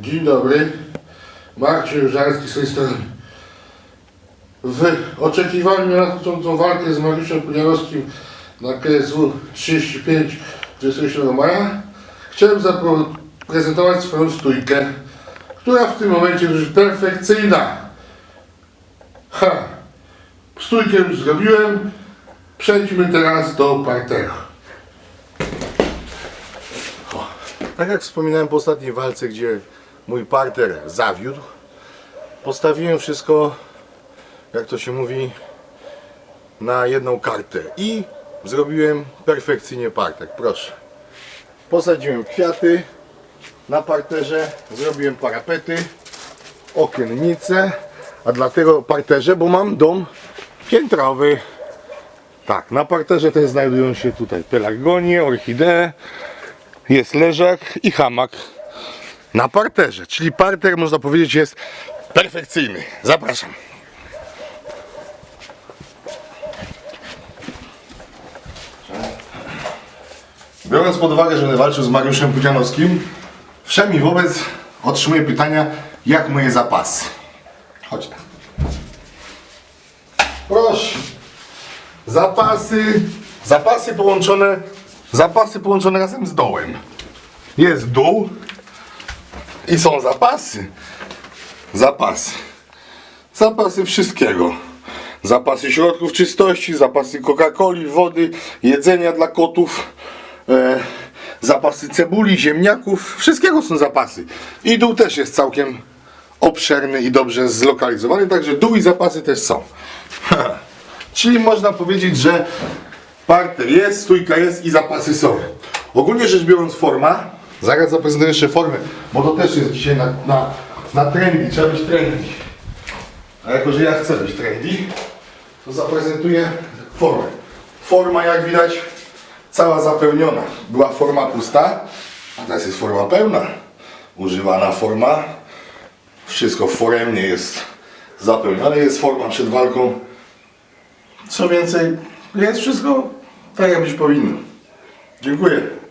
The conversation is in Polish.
Dzień dobry. Marcin Żarski z tej strony. W oczekiwaniu na nadchodzącą walkę z Mariuszem Pudzianowskim na KSW 35 27 maja chciałem zaprezentować swoją stójkę, która w tym momencie jest już perfekcyjna. Ha! Stójkę już zrobiłem. Przejdźmy teraz do parteru. Tak jak wspominałem po ostatniej walce, gdzie mój parter zawiódł, postawiłem wszystko, jak to się mówi, na jedną kartę i zrobiłem perfekcyjnie parter. Proszę. Posadziłem kwiaty na parterze, zrobiłem parapety, okiennice, a dlatego parterze, bo mam dom piętrowy. Tak, na parterze też znajdują się tutaj pelargonie, orchidee, jest leżak i hamak na parterze. Czyli parter można powiedzieć jest perfekcyjny. Zapraszam. Biorąc pod uwagę, że będę walczył z Mariuszem Pudzianowskim, wszemi wobec otrzymuję pytania, jak moje zapasy. Chodź. Proszę. Zapasy, zapasy połączone, zapasy połączone razem z dołem. Jest dół i są zapasy. Zapasy. Zapasy wszystkiego. Zapasy środków czystości, zapasy Coca-Coli, wody, jedzenia dla kotów, e, zapasy cebuli, ziemniaków, wszystkiego są zapasy. I dół też jest całkiem obszerny i dobrze zlokalizowany, także dół i zapasy też są. Czyli można powiedzieć, że parter jest, stójka jest i zapasy są. Ogólnie rzecz biorąc forma, zaraz zaprezentuję jeszcze formę, bo to też jest dzisiaj na, na, na trendy, trzeba być trendy. A jako, że ja chcę być trendy, to zaprezentuję formę. Forma jak widać cała zapełniona. Była forma pusta, a teraz jest forma pełna. Używana forma. Wszystko foremnie jest zapełnione. Jest forma przed walką. Co więcej, jest wszystko tak jak być powinno. Dziękuję.